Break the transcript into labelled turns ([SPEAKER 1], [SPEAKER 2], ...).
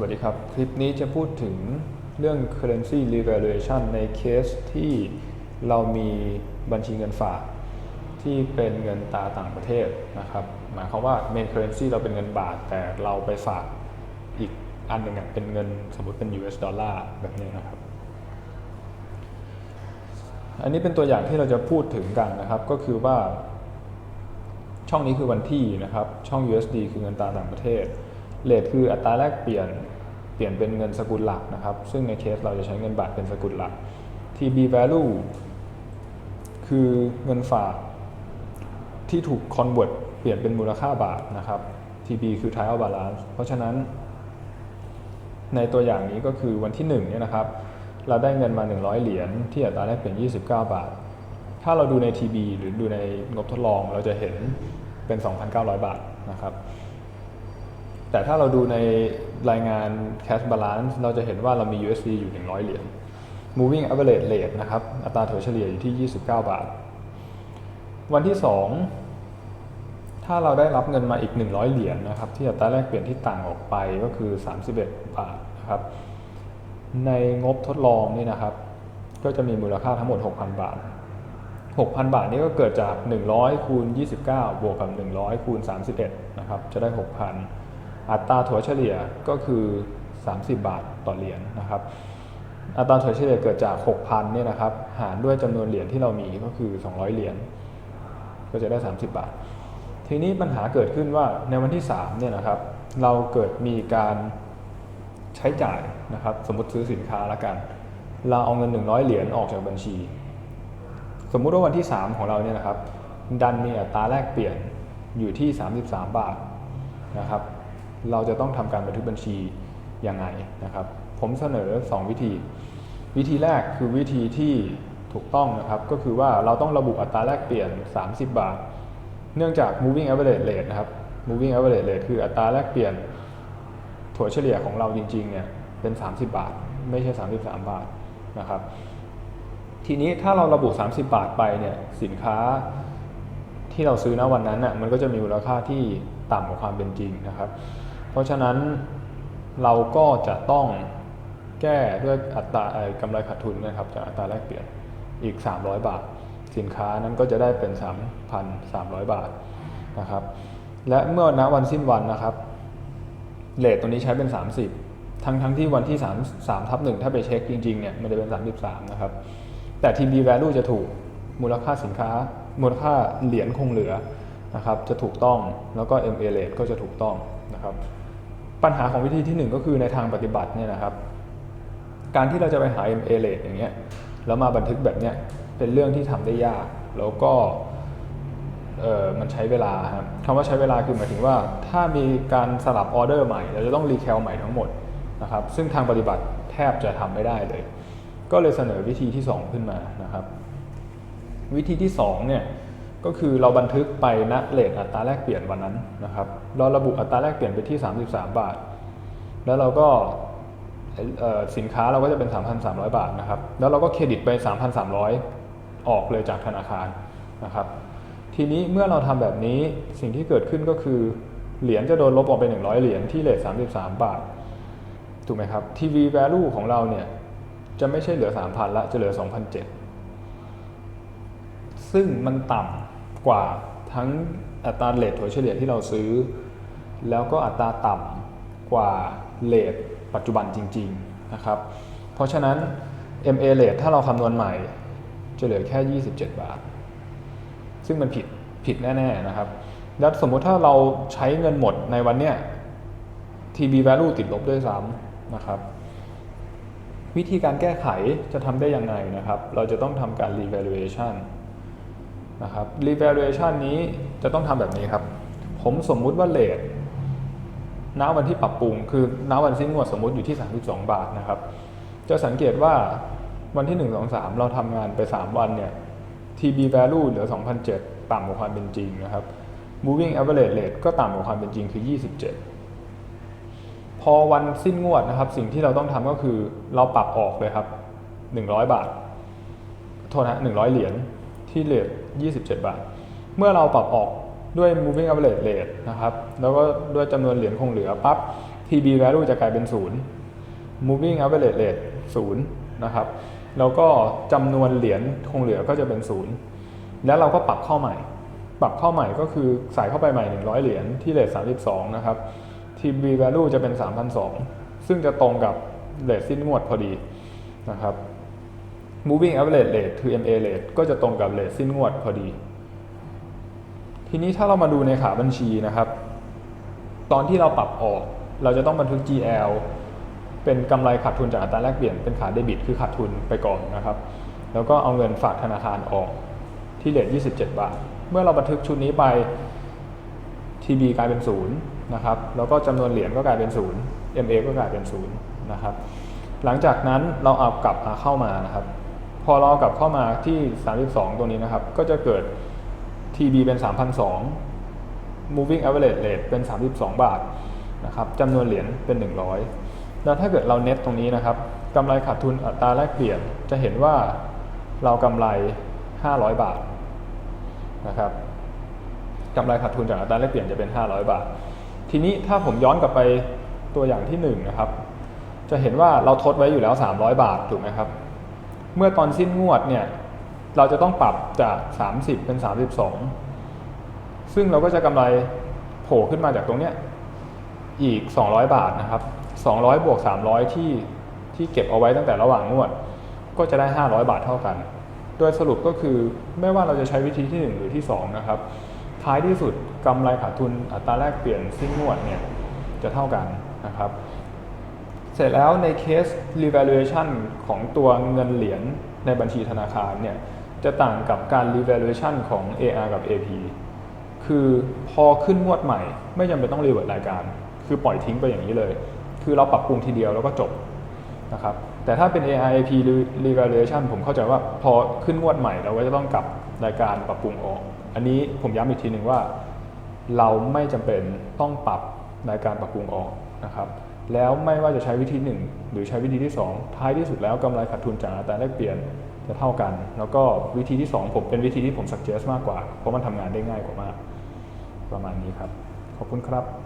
[SPEAKER 1] วัสดีครับ คลิปนี้จะพูดถึงเรื่อง currency revaluation ในเคสที่เรามีบัญชีเงินฝาก ที่เป็นเงินตราต่างประเทศนะครับ หมายความว่า main currency เราเป็นเงินบาท แต่เราไปฝากอีกอันหนึ่งเป็นเงินสมมติเป็น US ดอลลาร์แบบนี้นะครับ อันนี้เป็นตัวอย่างที่เราจะพูดถึงกันนะครับ ก็คือว่า ช่องนี้คือวันที่นะครับ ช่อง USD คือเงินตราต่างประเทศ เลทคืออัตราแลกเปลี่ยนเปลี่ยนเป็นเงินสกุลหลักนะครับ ซึ่งในเคสเราจะใช้เงินบาทเป็นสกุลหลัก TB value คือเงินฝากที่ถูก convert เปลี่ยนเป็นมูลค่าบาทนะครับ TB คือ trial balance เพราะฉะนั้น ในตัวอย่างนี้ก็คือวันที่1เนี่ยนะครับ เราได้เงินมา 100 เหรียญที่อัตราแลกเปลี่ยน 29 บาท ถ้าเราดูใน TB หรือดูในงบทดลองเราจะเห็นเป็น 2,900 บาทนะครับ แต่ถ้าเราดูในรายงาน cash balance เราจะเห็นว่าเรามี USD อยู่ 100 เหรียญ moving average rate นะครับ อัตราถัวเฉลี่ยอยู่ที่ 29 บาท วันที่ 2 ถ้าเราได้รับเงินมาอีก 100 เหรียญนะครับ ที่อัตราแลกเปลี่ยนที่ต่างออกไปก็คือ 31 บาทนะครับ ในงบทดลองนี่นะครับ ก็จะมีมูลค่าทั้งหมด 6,000 บาท 6,000 บาทนี้ก็เกิดจาก 100 คูณ 29 บวกกับ 100 คูณ 31 นะครับ จะได้ 6,000 อัตราถัวเฉลี่ยก็คือ 30 บาทต่อเหรียญนะครับ อัตราถัวเฉลี่ยเกิดจาก 6,000เนี่ยนะครับ หารด้วยจำนวนเหรียญที่เรามีก็คือ 200 เหรียญก็จะได้ 30 บาท ทีนี้ปัญหาเกิดขึ้นว่าในวันที่3เนี่ยนะครับ เราเกิดมีการใช้จ่ายนะครับ สมมติซื้อสินค้าละกัน เราเอาเงิน 100 เหรียญออกจากบัญชี สมมุติว่าวันที่ 3 ของเราเนี่ยนะครับ ดันมีอัตราแลกเปลี่ยนอยู่ที่ 33 บาทนะครับ เราจะต้องทำการบันทึกบัญชียังไงนะครับ ผมเสนอ 2 วิธี วิธีแรกคือวิธีที่ถูกต้องนะครับ ก็คือว่าเราต้องระบุอัตราแลกเปลี่ยน 30 บาท เนื่องจาก moving average rate นะครับ moving average rate คืออัตราแลกเปลี่ยนถั่วเฉลี่ยของเราจริงๆเนี่ยเป็น 30 บาท ไม่ใช่ 33 บาทนะครับ ทีนี้ถ้าเราระบุ 30 บาทไปเนี่ยสินค้าที่เราซื้อณวันนั้นน่ะมันก็จะมีมูลค่าที่ต่ำกว่าความเป็นจริงนะครับ ราะฉะนั้นเราก็จะต้องแก้ด้วยอัตรากำไรขาดทุนนะครับจากอัตราแลกเปลี่ยนอีก 300 บาท สินค้านั้นก็จะได้เป็น 3,300 บาทนะครับ และเมื่อณวันสิ้นวันนะครับเลทตัวนี้ใช้เป็น 30 ทั้งทั้งที่วันที่ 3 3ทับ1ถ้าไปเช็คจริงๆเนี่ยมันจะเป็น 33 นะครับ แต่ TB value จะถูกมูลค่าสินค้า มูลค่าเหรียญคงเหลือนะครับ จะถูกต้องแล้วก็ MA rate ก็จะถูกต้องนะครับ ปัญหาของวิธีที่ 1 ก็คือในทางปฏิบัติเนี่ยนะครับ การที่เราจะไปหา MA rate อย่างเงี้ยแล้วมาบันทึกแบบเนี้ยเป็นเรื่องที่ทำได้ยาก แล้วก็เออมันใช้เวลาครับคำว่าใช้เวลาคือหมายถึงว่าถ้ามีการสลับออเดอร์ใหม่ เราจะต้องรีแคลใหม่ทั้งหมดนะครับ ซึ่งทางปฏิบัติแทบจะทำไม่ได้เลย ก็เลยเสนอวิธีที่ 2 ขึ้นมานะครับ วิธีที่2เนี่ย ก็คือเราบันทึกไปณเลทอัตราแลกเปลี่ยนวันนั้นนะครับเราระบุอัตราแลกเปลี่ยนไปที่ 33 บาท แล้วเราก็สินค้าเราก็จะเป็น 3,300 บาทนะครับ แล้วเราก็เครดิตไป 3,300 ออกเลยจากธนาคารนะครับ ทีนี้เมื่อเราทำแบบนี้สิ่งที่เกิดขึ้นก็คือเหรียญจะโดนลบออกไป 100 เหรียญที่เลท33 บาท ถูกไหมครับ TV value ของเราเนี่ยจะไม่ใช่เหลือ 3,000 ละ จะเหลือ 2,007ซึ่งมันต่ำ กว่าทั้งอัตราเลทถัวเฉลี่ยที่เราซื้อ แล้วก็อัตราต่ำกว่าเลทปัจจุบันจริงๆนะครับเพราะฉะนั้น MA rate ถ้าเราคำนวณใหม่จะเหลือแค่ 27 บาท ซึ่งมันผิดผิดแน่ๆนะครับ แล้วสมมุติถ้าเราใช้เงินหมดในวันเนี้ย TB value ติดลบด้วยซ้ำนะครับ วิธีการแก้ไขจะทำได้ยังไงนะครับ เราจะต้องทำการ revaluation นะครับ revaluation นี้จะต้องทำแบบนี้ครับ ผมสมมุติว่าเลทณวันที่ปรับปรุง คือณวันสิ้นงวดสมมุติอยู่ที่ 32 บาทนะครับ จะสังเกตว่าวันที่ 1 2 3 เราทำงานไป 3 วันเนี่ย TB value เหลือ 2,007ต่ำกว่าความเป็นจริงนะครับ moving average rate ก็ต่ำกว่าความเป็นจริงคือ 27 พอวันสิ้นงวดนะครับ สิ่งที่เราต้องทำก็คือเราปรับออกเลยครับ 100 บาท โทษนะ100 เหรียญ ที่เลท27 บาท เมื่อเราปรับออกด้วย moving average rate นะครับ แล้วก็ด้วยจำนวนเหรียญคงเหลือปั๊บ TB value จะกลายเป็น 0 moving average rate 0นะครับ แล้วก็จำนวนเหรียญคงเหลือก็จะเป็น 0 แล้วเราก็ปรับเข้าใหม่ ปรับเข้าใหม่ก็คือใส่เข้าไปใหม่ 100 เหรียญที่เลท32 นะครับ TB value จะเป็น3,002ซึ่งจะตรงกับเลทสิ้นงวดพอดีนะครับ moving average rate คือ MA rate ก็จะตรงกับเลทสิ้นงวดพอดี ทีนี้ถ้าเรามาดูในขาบัญชีนะครับ ตอนที่เราปรับออก เราจะต้องบันทึก GL เป็นกำไรขาดทุนจากอัตราแลกเปลี่ยนเป็นขาเดบิตคือขาดทุนไปก่อนนะครับ แล้วก็เอาเงินฝากธนาคารออกที่เลท27 บาท เมื่อเราบันทึกชุดนี้ไป TB กลายเป็นศูนย์นะครับ แล้วก็จำนวนเหรียญก็กลายเป็นศูนย์ MA ก็กลายเป็นศูนย์นะครับ หลังจากนั้นเราเอากลับมาเข้ามานะครับ พอเราเอกลับเข้ามาที่ 32ตรงนี้นะครับ ก็จะเกิด TB เป็น 3,002 moving average rate เป็น 32 บาทนะครับจำนวนเหรียญเป็น 100 แล้วถ้าเกิดเราเน็ตตรงนี้นะครับกำไรขาดทุนอัตราแลกเปลี่ยน จะเห็นว่าเรากำไร 500 บาทนะครับกำไรขาดทุนจากอัตราแลกเปลี่ยนจะเป็น 500 บาท ทีนี้ถ้าผมย้อนกลับไปตัวอย่างที่1นะครับ จะเห็นว่าเราทดไว้อยู่แล้ว 300 บาทถูกไหมครับ เมื่อตอนสิ้นงวดเนี่ยเราจะต้องปรับจาก 30 เป็น 32 ซึ่งเราก็จะกำไรโผล่ขึ้นมาจากตรงเนี้ยอีก 200 บาทนะครับ 200 บวก 300 ที่ที่เก็บเอาไว้ตั้งแต่ระหว่างงวด ก็จะได้ 500 บาทเท่ากัน โดยสรุปก็คือไม่ว่าเราจะใช้วิธีที่ 1 หรือที่ 2 นะครับ ท้ายที่สุดกำไรขาดทุนอัตราแลกเปลี่ยนสิ้นงวดเนี่ยจะเท่ากันนะครับ เสร็จแล้วในเคส revaluation ของตัวเงินเหรียญในบัญชีธนาคารเนี่ยจะต่างกับการ revaluation ของ AR กับ AP คือพอขึ้นงวดใหม่ ไม่จำเป็นต้องรีเวิร์ดรายการ คือปล่อยทิ้งไปอย่างนี้เลย คือเราปรับปรุงทีเดียวแล้วก็จบนะครับแต่ถ้าเป็น AR AP revaluation ผมเข้าใจว่าพอขึ้นงวดใหม่เราก็จะต้องกลับรายการปรับปรุงออก อันนี้ผมย้ำอีกทีหนึ่งว่า เราไม่จำเป็นต้องปรับรายการปรับปรุงออกนะครับ แล้วไม่ว่าจะใช้วิธีหนึ่งหรือใช้วิธีที่ 2 ท้ายที่สุดแล้วกำไรขาดทุนจากอัตราแลกเปลี่ยนจะเท่ากัน แล้วก็วิธีที่ 2 ผมเป็นวิธีที่ผม suggest มากกว่า เพราะมันทำงานได้ง่ายกว่ามาก ประมาณนี้ครับ ขอบคุณครับ